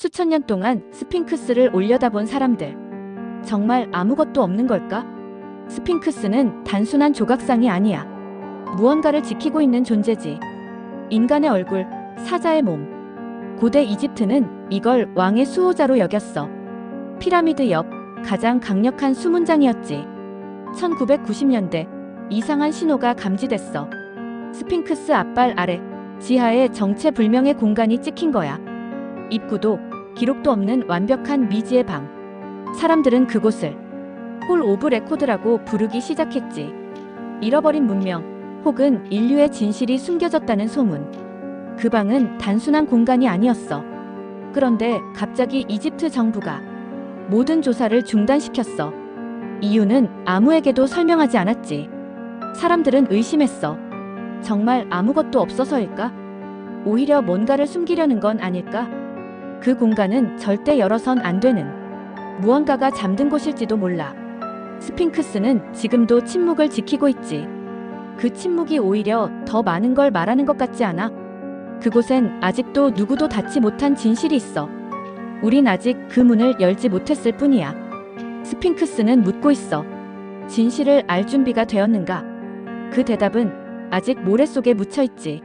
수천 년 동안 스핑크스를 올려다본 사람들. 정말 아무것도 없는 걸까? 스핑크스는 단순한 조각상이 아니야. 무언가를 지키고 있는 존재지. 인간의 얼굴, 사자의 몸. 고대 이집트는 이걸 왕의 수호자로 여겼어. 피라미드 옆 가장 강력한 수문장이었지. 1990년대 이상한 신호가 감지됐어. 스핑크스 앞발 아래 지하에 정체불명의 공간이 찍힌 거야. 입구도 기록도 없는 완벽한 미지의 방. 사람들은 그곳을 홀 오브 레코드라고 부르기 시작했지. 잃어버린 문명 혹은 인류의 진실이 숨겨졌다는 소문. 그 방은 단순한 공간이 아니었어. 그런데 갑자기 이집트 정부가 모든 조사를 중단시켰어. 이유는 아무에게도 설명하지 않았지. 사람들은 의심했어. 정말 아무것도 없어서일까? 오히려 뭔가를 숨기려는 건 아닐까? 그 공간은 절대 열어선 안 되는 무언가가 잠든 곳일지도 몰라. 스핑크스는 지금도 침묵을 지키고 있지. 그 침묵이 오히려 더 많은 걸 말하는 것 같지 않아? 그곳엔 아직도 누구도 닫지 못한 진실이 있어. 우린 아직 그 문을 열지 못했을 뿐이야. 스핑크스는 묻고 있어. 진실을 알 준비가 되었는가? 그 대답은 아직 모래 속에 묻혀 있지.